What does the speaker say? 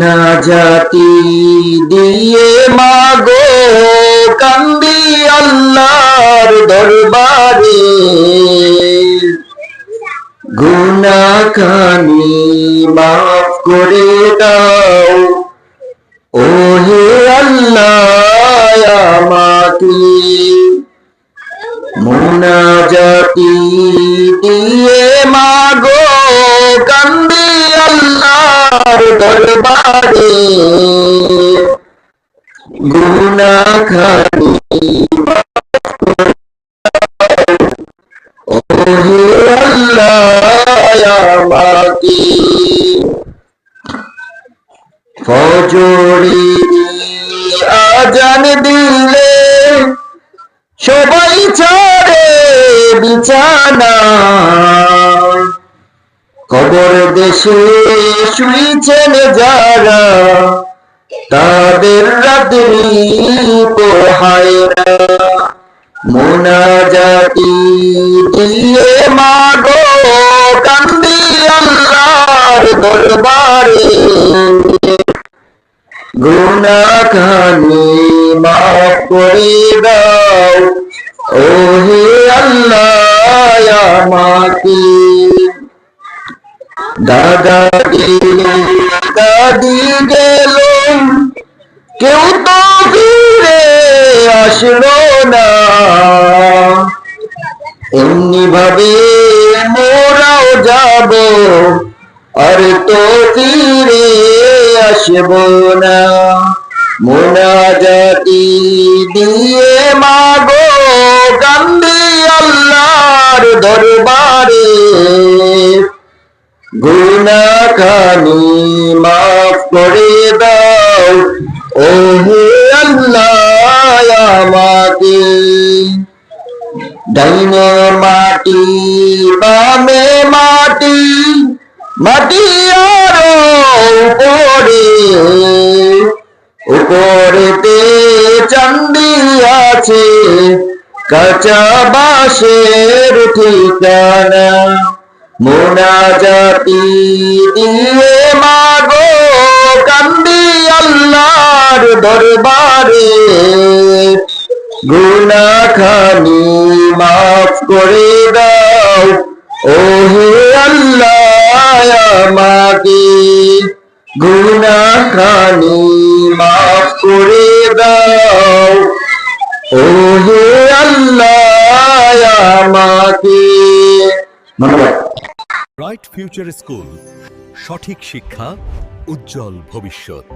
মোনাজাতি দিয়ে মাগো কান্দি আল্লাহর দরবারে। গুনাখানি মাফ করে দাও। ও হে আল্লাহ আমাকে। মোনাজাতি দিয়ে দরবারে। আমাকে ফজরে আজান দিলে সবাই ছাড়ে বিছানা। কবর দেশে শুইছেন যারা, তাদের রাত্রি পোহায় না। মোনাজাতি দিয়ে মাগো, কান্দি আল্লাহর দরবারে। গুনাখানি মাফ করে দাও। দাদা গেলে দাদি গেল কেউ তো ফিরে আসলো না। এমনি ভাবে মোরাও যাব, আর তো ফিরে আসব না। মোনাজাতি দিয়ে মাগো কান্দি আল্লাহর দরবারে। গুনাখানি মাফ করে দাও। ও হে আল্লাহ আমাকে। ডাইনে মাটি, বামে মাটি মাটি আরও উপরে। উপরেতে চান্দি আছে, কাঁচা বাঁশের ঠিকানা। মোনাজাতি দিয়ে মাগো, কান্দি আল্লাহর দরবারে। গুনাখানি মাফ করে দাও ও হে আল্লাহ আমাকে। গুনাখানি মাফ করে দাও ও হে আল্লাহ আমাকে। ধন্যবাদ। ব্রাইট ফিউচার স্কুল সঠিক শিক্ষা উজ্জ্বল ভবিষ্যৎ।